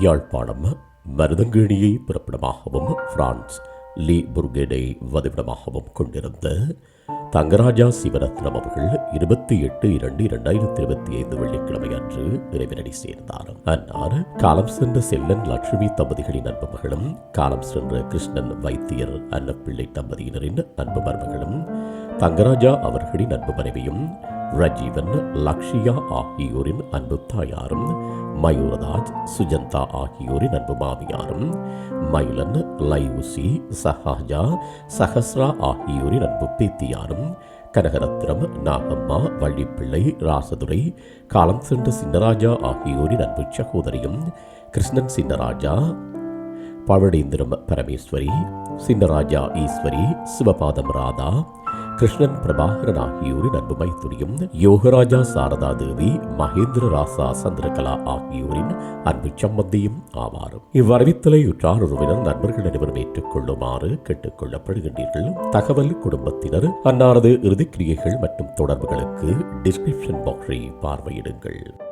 Yazhpanam மருதங்கேணியை பிறப்பிடமாகவும் France லீ புர்கேடை வதிவிடமாகவும் கொண்டிருந்த தங்கராஜா சிவரத்னம் அவர்கள் இருபத்தி எட்டு இரண்டு இரண்டாயிரத்தி இருபத்தி ஐந்து வெள்ளிக்கிழமை அன்று இறைவனடி சேர்ந்தார். அன்னார் காலம் சென்ற செல்லன் லட்சுமி தம்பதிகளின் அன்பு மகளும் காலம் சென்ற கிருஷ்ணன் வைத்தியர் அன்னப்பிள்ளை தம்பதியினரின் அன்பு மருமகளும் தங்கராஜா அவர்களின் அன்பு மனைவியும் ரஜீவன் லக்ஷியா ஆகியோரின் அன்பு தாயாரும் மயூரதாஜ் சுஜந்தா ஆகியோரின் அன்பு மாமியாரும் மயிலன் லைவுசி சஹாஜா சஹஸ்ரா ஆகியோரின் அன்பு பேத்தியாரும் கனகரத்னம் நாகம்மா வள்ளிப்பிள்ளை ராசதுரை காலம் சென்ற சின்னராஜா ஆகியோரின் அன்பு சகோதரியும் கிருஷ்ணன் சின்னராஜா பழடேந்திரம் பரமேஸ்வரி சின்னராஜா ஈஸ்வரி சிவபாதம் ராதா கிருஷ்ணன் பிரபாகரன் ஆகியோரின் அன்பு மைத்துரியும் யோகராஜா சாரதா தேவி மகேந்திர ராசா சந்திரகலா ஆகியோரின் அன்பு சம்பந்தியும் ஆவாரும். இவ்வரவித்தலை உற்றார் உறவினர் நண்பர்கள் அனைவரும் ஏற்றுக்கொள்ளுமாறு கேட்டுக்கொள்ளப்படுகின்றீர்கள். தகவல் குடும்பத்தினர் அன்னாரது இறுதிக்கிரியைகள் மற்றும் தொடர்புகளுக்கு டிஸ்கிரிப்ஷன் பாக்ஸை பார்வையிடுங்கள்.